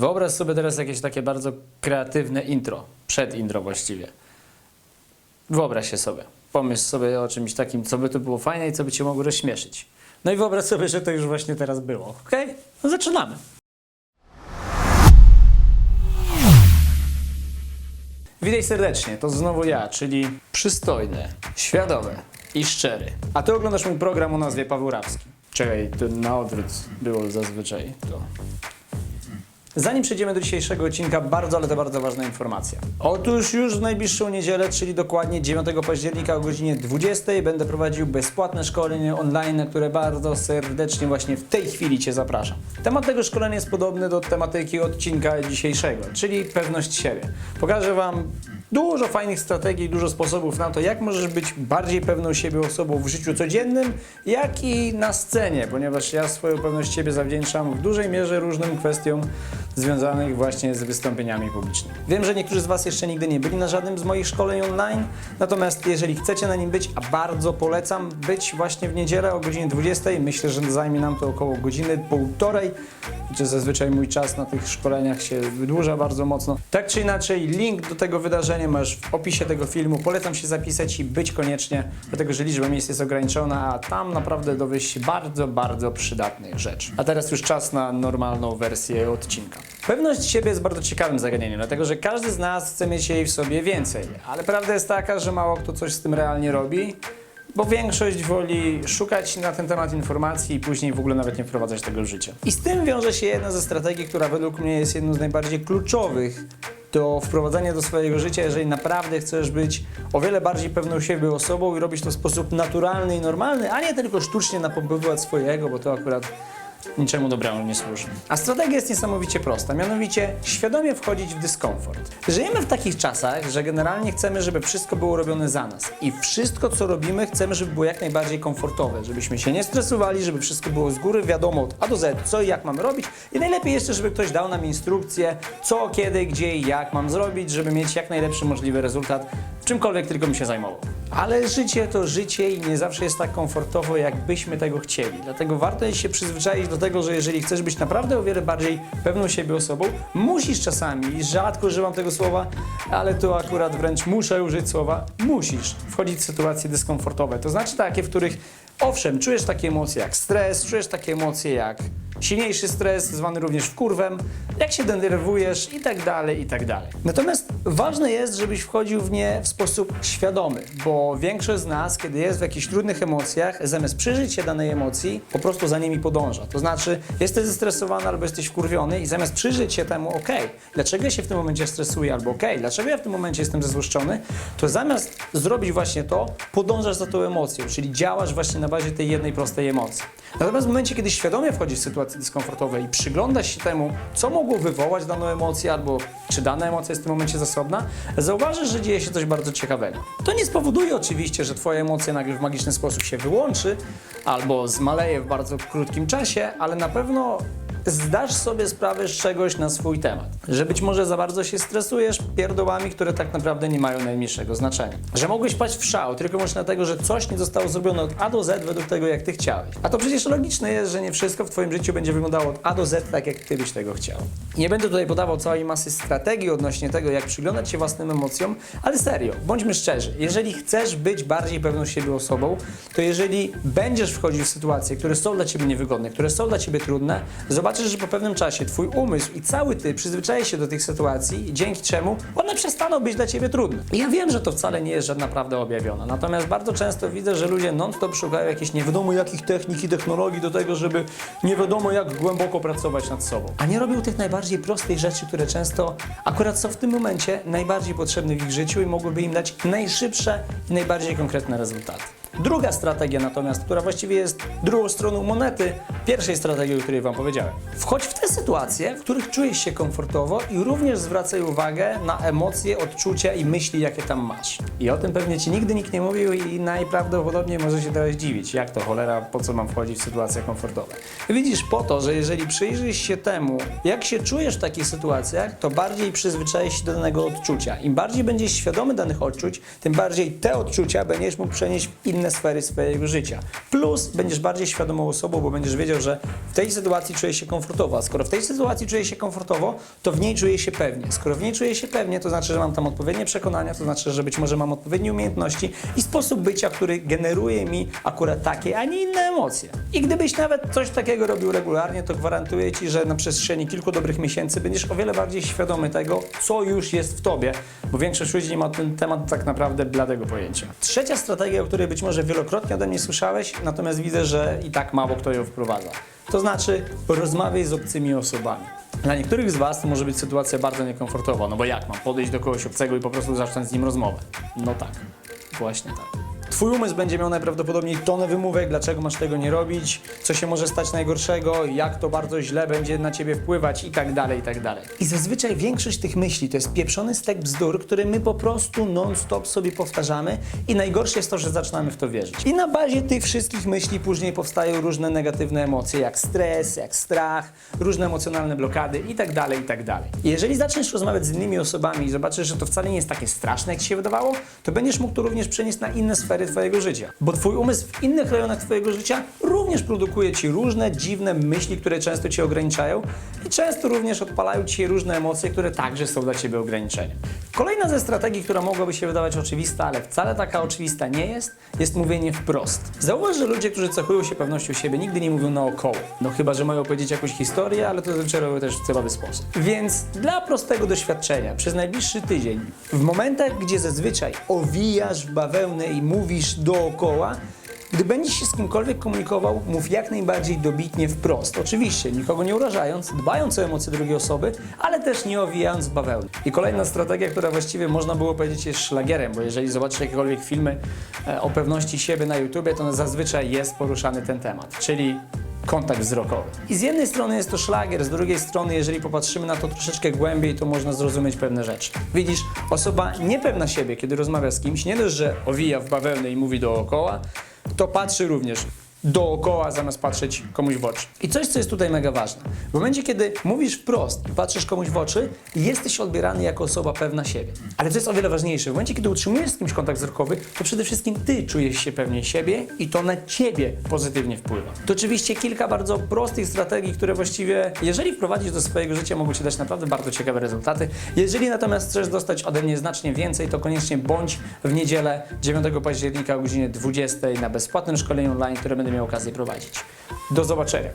Wyobraź sobie teraz jakieś takie bardzo kreatywne intro, przed intro właściwie. Wyobraź się sobie. Pomyśl sobie o czymś takim, co by to było fajne i co by cię mogło rozśmieszyć. No i wyobraź sobie, że to już właśnie teraz było. Okej? No zaczynamy. Witaj serdecznie, to znowu ja, czyli przystojny, świadomy i szczery. A ty oglądasz mój program o nazwie Paweł Rabski. Czekaj, to na odwrót było zazwyczaj to. Zanim przejdziemy do dzisiejszego odcinka, bardzo, ale to bardzo ważna informacja. Otóż już w najbliższą niedzielę, czyli dokładnie 9 października o godzinie 20 będę prowadził bezpłatne szkolenie online, na które bardzo serdecznie właśnie w tej chwili Cię zapraszam. Temat tego szkolenia jest podobny do tematyki odcinka dzisiejszego, czyli pewność siebie. Pokażę Wam dużo fajnych strategii, dużo sposobów na to, jak możesz być bardziej pewną siebie osobą w życiu codziennym, jak i na scenie, ponieważ ja swoją pewność siebie zawdzięczam w dużej mierze różnym kwestiom związanych właśnie z wystąpieniami publicznymi. Wiem, że niektórzy z Was jeszcze nigdy nie byli na żadnym z moich szkoleń online, natomiast jeżeli chcecie na nim być, a bardzo polecam być właśnie w niedzielę o godzinie 20, myślę, że zajmie nam to około godziny, półtorej, gdzie zazwyczaj mój czas na tych szkoleniach się wydłuża bardzo mocno. Tak czy inaczej, link do tego wydarzenia masz w opisie tego filmu. Polecam się zapisać i być koniecznie, dlatego że liczba miejsc jest ograniczona, a tam naprawdę dowiesz się bardzo, bardzo przydatnych rzeczy. A teraz już czas na normalną wersję odcinka. Pewność siebie jest bardzo ciekawym zagadnieniem, dlatego że każdy z nas chce mieć jej w sobie więcej, ale prawda jest taka, że mało kto coś z tym realnie robi. Bo większość woli szukać na ten temat informacji i później w ogóle nawet nie wprowadzać tego w życie. I z tym wiąże się jedna ze strategii, która według mnie jest jedną z najbardziej kluczowych do wprowadzania do swojego życia, jeżeli naprawdę chcesz być o wiele bardziej pewną siebie osobą i robić to w sposób naturalny i normalny, a nie tylko sztucznie napompowywać swojego, bo to akurat niczemu dobremu nie służy. A strategia jest niesamowicie prosta, mianowicie świadomie wchodzić w dyskomfort. Żyjemy w takich czasach, że generalnie chcemy, żeby wszystko było robione za nas i wszystko, co robimy, chcemy, żeby było jak najbardziej komfortowe, żebyśmy się nie stresowali, żeby wszystko było z góry wiadomo od A do Z, co i jak mam robić i najlepiej jeszcze, żeby ktoś dał nam instrukcję, co, kiedy, gdzie i jak mam zrobić, żeby mieć jak najlepszy możliwy rezultat, czymkolwiek tylko mi się zajmował. Ale życie to życie i nie zawsze jest tak komfortowo, jakbyśmy tego chcieli. Dlatego warto jest się przyzwyczaić do tego, że jeżeli chcesz być naprawdę o wiele bardziej pewną siebie osobą, musisz czasami, rzadko używam tego słowa, ale tu akurat wręcz muszę użyć słowa, musisz wchodzić w sytuacje dyskomfortowe. To znaczy takie, w których owszem, czujesz takie emocje jak stres, czujesz takie emocje jak silniejszy stres, zwany również wkurwem, jak się denerwujesz i tak dalej, i tak dalej. Natomiast ważne jest, żebyś wchodził w nie w sposób świadomy, bo większość z nas, kiedy jest w jakichś trudnych emocjach, zamiast przyjrzeć się danej emocji, po prostu za nimi podąża. To znaczy, jesteś zestresowany albo jesteś wkurwiony i zamiast przyjrzeć się temu, ok, dlaczego ja się w tym momencie stresuję, albo ok, dlaczego ja w tym momencie jestem zezłoszczony, to zamiast zrobić właśnie to, podążasz za tą emocją, czyli działasz właśnie na bazie tej jednej prostej emocji. Natomiast w momencie, kiedy świadomie wchodzisz w sytuacje i przyglądasz się temu, co mogło wywołać daną emocję, albo czy dana emocja jest w tym momencie zasobna, zauważysz, że dzieje się coś bardzo ciekawego. To nie spowoduje oczywiście, że Twoja emocja nagle w magiczny sposób się wyłączy, albo zmaleje w bardzo krótkim czasie, ale na pewno zdasz sobie sprawę z czegoś na swój temat. Że być może za bardzo się stresujesz pierdołami, które tak naprawdę nie mają najmniejszego znaczenia. Że mogłeś paść w szał tylko może dlatego, że coś nie zostało zrobione od A do Z według tego, jak ty chciałeś. A to przecież logiczne jest, że nie wszystko w twoim życiu będzie wyglądało od A do Z tak, jak ty byś tego chciał. Nie będę tutaj podawał całej masy strategii odnośnie tego, jak przyglądać się własnym emocjom, ale serio, bądźmy szczerzy. Jeżeli chcesz być bardziej pewną siebie osobą, to jeżeli będziesz wchodził w sytuacje, które są dla ciebie niewygodne, które są dla ciebie trudne, zobaczysz, że po pewnym czasie twój umysł i cały ty przyzwyczaje się do tych sytuacji, dzięki czemu one przestaną być dla ciebie trudne. I ja wiem, że to wcale nie jest żadna prawda objawiona, natomiast bardzo często widzę, że ludzie non-stop szukają jakichś nie wiadomo jakich technik i technologii do tego, żeby nie wiadomo jak głęboko pracować nad sobą. A nie robią tych najbardziej prostych rzeczy, które często akurat są w tym momencie najbardziej potrzebne w ich życiu i mogłyby im dać najszybsze i najbardziej konkretne rezultaty. Druga strategia natomiast, która właściwie jest drugą stroną monety pierwszej strategii, o której Wam powiedziałem. Wchodź w te sytuacje, w których czujesz się komfortowo i również zwracaj uwagę na emocje, odczucia i myśli, jakie tam masz. I o tym pewnie Ci nigdy nikt nie mówił i najprawdopodobniej może się teraz dziwić. Jak to cholera, po co mam wchodzić w sytuacje komfortowe? Widzisz po to, że jeżeli przyjrzysz się temu, jak się czujesz w takich sytuacjach, to bardziej przyzwyczaisz się do danego odczucia. Im bardziej będziesz świadomy danych odczuć, tym bardziej te odczucia będziesz mógł przenieść w inne sfery swojego życia. Plus będziesz bardziej świadomą osobą, bo będziesz wiedział, że w tej sytuacji czujesz się komfortowo, a skoro w tej sytuacji czuję się komfortowo, to w niej czuję się pewnie. Skoro w niej czuję się pewnie, to znaczy, że mam tam odpowiednie przekonania, to znaczy, że być może mam odpowiednie umiejętności i sposób bycia, który generuje mi akurat takie, a nie inne emocje. I gdybyś nawet coś takiego robił regularnie, to gwarantuję Ci, że na przestrzeni kilku dobrych miesięcy będziesz o wiele bardziej świadomy tego, co już jest w Tobie, bo większość ludzi nie ma ten temat tak naprawdę bladego pojęcia. Trzecia strategia, o której być może wielokrotnie ode mnie słyszałeś, natomiast widzę, że i tak mało kto ją wprowadza. To znaczy, rozmawiaj z obcymi osobami. Dla niektórych z Was to może być sytuacja bardzo niekomfortowa, no bo jak mam podejść do kogoś obcego i po prostu zacząć z nim rozmowę? No tak, właśnie tak. Twój umysł będzie miał najprawdopodobniej tonę wymówek, dlaczego masz tego nie robić, co się może stać najgorszego, jak to bardzo źle będzie na ciebie wpływać i tak dalej, i tak dalej. I zazwyczaj większość tych myśli to jest pieprzony stek bzdur, który my po prostu non-stop sobie powtarzamy i najgorsze jest to, że zaczynamy w to wierzyć. I na bazie tych wszystkich myśli później powstają różne negatywne emocje, jak stres, jak strach, różne emocjonalne blokady i tak dalej, i tak dalej. Jeżeli zaczniesz rozmawiać z innymi osobami i zobaczysz, że to wcale nie jest takie straszne, jak ci się wydawało, to będziesz mógł to również przenieść na inne sfery twojego życia. Bo twój umysł w innych rejonach twojego życia również produkuje ci różne dziwne myśli, które często cię ograniczają i często również odpalają ci różne emocje, które także są dla ciebie ograniczeniem. Kolejna ze strategii, która mogłaby się wydawać oczywista, ale wcale taka oczywista nie jest, jest mówienie wprost. Zauważ, że ludzie, którzy cechują się pewnością siebie, nigdy nie mówią naokoło. No chyba, że mają powiedzieć jakąś historię, ale to zazwyczaj robią też w celowy sposób. Więc dla prostego doświadczenia, przez najbliższy tydzień, w momentach, gdzie zazwyczaj owijasz bawełnę i mówisz dookoła, gdy będziesz się z kimkolwiek komunikował, mów jak najbardziej dobitnie wprost. Oczywiście, nikogo nie urażając, dbając o emocje drugiej osoby, ale też nie owijając w bawełnę. I kolejna strategia, która właściwie można było powiedzieć jest szlagierem, bo jeżeli zobaczysz jakiekolwiek filmy e, o pewności siebie na YouTubie, to zazwyczaj jest poruszany ten temat, czyli kontakt wzrokowy. I z jednej strony jest to szlagier, z drugiej strony, jeżeli popatrzymy na to troszeczkę głębiej, to można zrozumieć pewne rzeczy. Widzisz, osoba niepewna siebie, kiedy rozmawia z kimś, nie dość, że owija w bawełnę i mówi dookoła, to patrzy również dookoła, zamiast patrzeć komuś w oczy. I coś, co jest tutaj mega ważne. W momencie, kiedy mówisz wprost i patrzysz komuś w oczy, jesteś odbierany jako osoba pewna siebie. Ale co jest o wiele ważniejsze, w momencie, kiedy utrzymujesz z kimś kontakt wzrokowy, to przede wszystkim ty czujesz się pewnie siebie i to na ciebie pozytywnie wpływa. To oczywiście kilka bardzo prostych strategii, które właściwie, jeżeli wprowadzisz do swojego życia, mogą ci dać naprawdę bardzo ciekawe rezultaty. Jeżeli natomiast chcesz dostać ode mnie znacznie więcej, to koniecznie bądź w niedzielę 9 października o godzinie 20 na bezpłatnym szkoleniu online, które będę miał okazję prowadzić. Do zobaczenia.